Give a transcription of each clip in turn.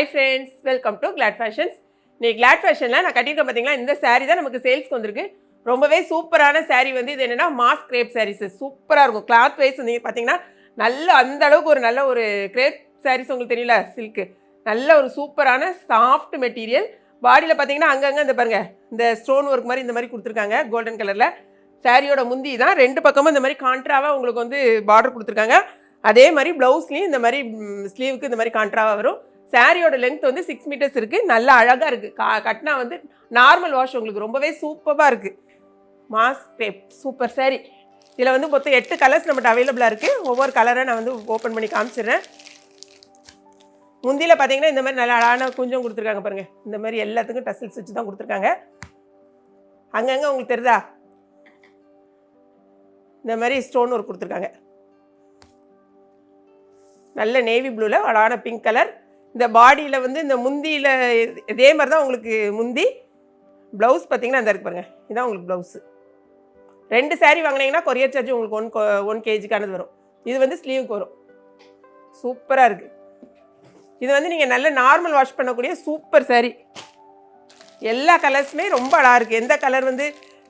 Hi friends welcome to Glad Fashions நீ Glad ஃபேஷனில் நான் கட்டியிருக்கேன் பார்த்தீங்களா இந்த saree தான் நமக்கு சேல்ஸ்க்கு வந்திருக்கு. ரொம்பவே சூப்பரான saree வந்து இது என்னென்னா மாஸ் கிரேப் சாரீஸ் சூப்பராக இருக்கும். கிளாத் வைஸ் வந்து பார்த்தீங்கன்னா நல்ல அந்த அளவுக்கு ஒரு நல்ல ஒரு கிரேப் சாரீஸ் உங்களுக்கு தெரியல சில்க்கு நல்ல ஒரு சூப்பரான சாஃப்ட் மெட்டீரியல் பாடியில் பார்த்தீங்கன்னா அங்கங்கே இந்த பாருங்க இந்த ஸ்டோன் ஒர்க் மாதிரி இந்த மாதிரி கொடுத்துருக்காங்க கோல்டன் கலரில் சாரியோட முந்தி தான் ரெண்டு பக்கமும் இந்த மாதிரி கான்ட்ராவாக உங்களுக்கு வந்து பார்டர் கொடுத்துருக்காங்க. அதே மாதிரி ப்ளவுஸ்லேயும் இந்த மாதிரி ஸ்லீவுக்கு இந்த மாதிரி கான்ட்ராவாக வரும். சாரியோட லென்த் வந்து சிக்ஸ் மீட்டர்ஸ் இருக்குது நல்லா அழகாக இருக்குது கா கட்டினா வந்து நார்மல் வாஷ் உங்களுக்கு ரொம்பவே சூப்பராக இருக்குது மாஸ் டேப் சூப்பர் சாரி. இதில் வந்து மொத்தம் எட்டு கலர்ஸ் நம்மகிட்ட அவைலபிளாக இருக்குது ஒவ்வொரு கலரை நான் வந்து ஓப்பன் பண்ணி காமிச்சிடுறேன். முந்தியில் பார்த்தீங்கன்னா இந்த மாதிரி நல்ல அழகான குஞ்சம் கொடுத்துருக்காங்க பாருங்கள் இந்த மாதிரி எல்லாத்துக்கும் டசில்ஸ் வச்சு தான் கொடுத்துருக்காங்க. அங்கங்கே உங்களுக்கு தெரியுதா? இந்த மாதிரி ஸ்டோன் ஒர்க் கொடுத்துருக்காங்க. நல்ல நேவி ப்ளூவில் அழகான பிங்க் கலர் இந்த பாடியில் வந்து இந்த முந்தியில் இதே மாதிரி தான் உங்களுக்கு முந்தி. ப்ளவுஸ் பார்த்தீங்கன்னா அந்த இருக்கு பாருங்க. இதான் உங்களுக்கு ப்ளவுஸு ரெண்டு சாரீ வாங்கினீங்கன்னா கொரியர் சார்ஜ் உங்களுக்கு ஒன் ஒன் கேஜிக்கானது வரும். இது வந்து ஸ்லீவுக்கு வரும். சூப்பராக இருக்குது இது வந்து நீங்கள் நல்ல நார்மல் வாஷ் பண்ணக்கூடிய சூப்பர் சாரீ எல்லா கலர்ஸுமே ரொம்ப அழகாக இருக்குது எந்த கலர் வந்து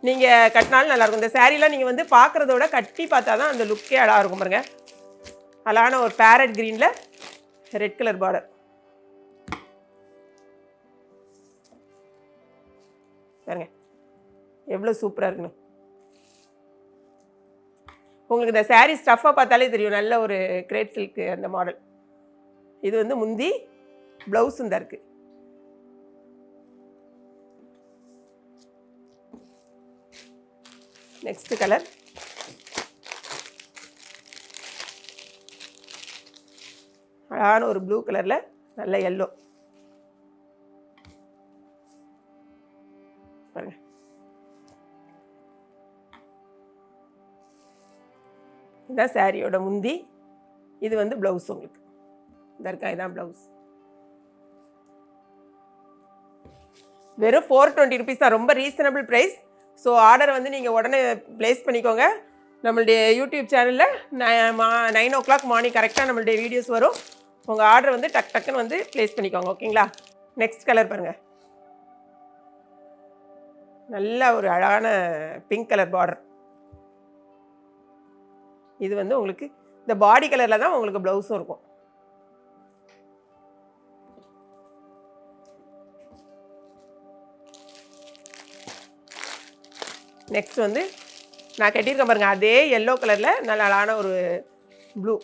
நீங்கள் கட்டினாலும் நல்லாயிருக்கும் இந்த சாரீலாம் நீங்கள் வந்து பார்க்குறதோட கட்டி பார்த்தா தான் அந்த லுக்கே அழகாக இருக்கும் பாருங்க. அழகான ஒரு பேரட் க்ரீனில் ரெட் கலர் பார்டர் பாருங்க. எவ்வளோ சூப்பராக இருக்குன்னு. உங்களுக்கு இந்த சாரீ ஸ்டஃப்பாக பார்த்தாலே தெரியும். நல்ல ஒரு கிரேட் சில்க் அந்த மாடல் இது வந்து முந்தி ப்ளவுஸும் தான் இருக்குது நெக்ஸ்ட் கலர் அழகான ஒரு ப்ளூ கலரில் நல்ல எல்லோ பாருங்க இதான் சாரியோட முந்தி. இது வந்து ப்ளவுஸ் உங்களுக்கு. தர்கா இருக்கா இதான் ப்ளவுஸ் வெறும் ஃபோர் டுவெண்ட்டி ருபீஸ் தான். ரொம்ப ரீசனபிள் ப்ரைஸ் ஸோ ஆர்டர் வந்து நீங்கள் உடனே ப்ளேஸ் பண்ணிக்கோங்க. நம்மளுடைய யூடியூப் சேனலில் நைன் ஓ கிளாக் மார்னிங் கரெக்டாக நம்மளுடைய வீடியோஸ் வரும். உங்கள் ஆர்டர் வந்து டக் டக்குன்னு வந்து ப்ளேஸ் பண்ணிக்கோங்க ஓகேங்களா நெக்ஸ்ட் கலர் பாருங்கள் நல்ல ஒரு அழகான பிங்க் கலர் பார்டர் இது வந்து உங்களுக்கு இந்த பாடி கலரில் தான் உங்களுக்கு ப்ளவுஸும் இருக்கும். நெக்ஸ்ட் வந்து நான் கட்டியிருக்கேன் பாருங்கள் அதே எல்லோ கலரில் நல்ல அழகான ஒரு ப்ளூ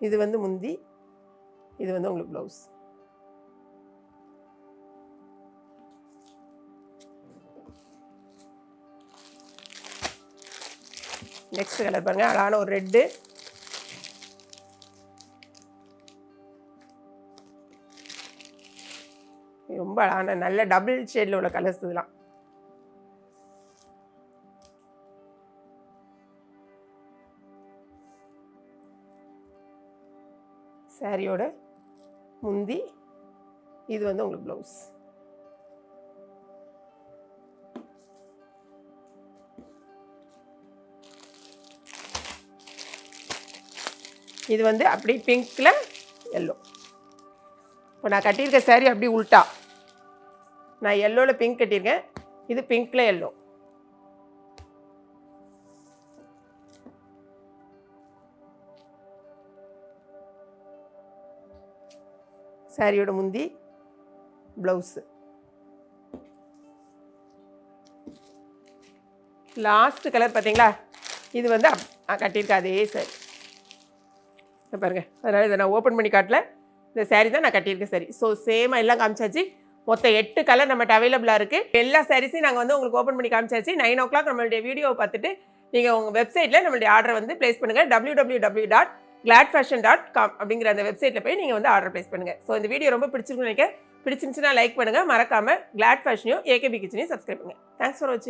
இது வந்து முந்தி இது வந்து உங்களுக்கு ப்ளவுஸ் நெக்ஸ்ட் கலர் பாருங்க அழகான ஒரு ரெட்டு ரொம்ப அழகான நல்ல டபுள் ஷேடில் உள்ள கலர்ஸ் இதெல்லாம். சாரியோட முந்தி இது வந்து உங்களுக்கு ப்ளவுஸ் இது வந்து அப்படி பிங்க்கில் எல்லோ இப்போ நான் கட்டியிருக்க saree அப்படி உல்ட்டா நான் எல்லோவில் பிங்க் கட்டியிருக்கேன். இது பிங்க்கில் எல்லோ சாரியோட முந்தி ப்ளவுஸு. லாஸ்ட் கலர் பார்த்தீங்களா? இது வந்து அப்- கட்டியிருக்க அதே சாரி பாருங்க. அதனால் இதை நான் ஓப்பன் பண்ணி காட்டல. இந்த saree தான் நான் கட்டியிருக்கேன் சரி ஸோ சேமாக எல்லாம் காமிச்சாச்சு. மொத்தம் எட்டு கலர் நம்மகிட்ட அவைலபிளாக இருக்குது எல்லா சாரீஸையும் நாங்கள் வந்து உங்களுக்கு ஓப்பன் பண்ணி காமிச்சாச்சு. நைன் ஓ கிளாக் நம்மளுடைய வீடியோவை பார்த்துட்டு நீங்கள் உங்கள் வெப்சைட்டில் நம்மளுடைய ஆர்டர் வந்து ப்ளேஸ் பண்ணுங்கள் W W W dot Glad Fashion dot com அப்படிங்கிற அந்த வெப்சைட்டில் போய் நீங்கள் வந்து ஆர்டர் ப்ளேஸ் பண்ணுங்கள் ஸோ இந்த வீடியோ ரொம்ப பிடிச்சிருக்குன்னு நினைக்க பிடிச்சிருந்துச்சுன்னா லைக் பண்ணுங்கள் மறக்காமல் கிளாட் ஃபேஷனையும் ஏகேபி கிச்சனையும் சப்ஸ்கிரைப் பண்ணுங்கள் தேங்க்ஸ் ஃபார் வாட்சிங்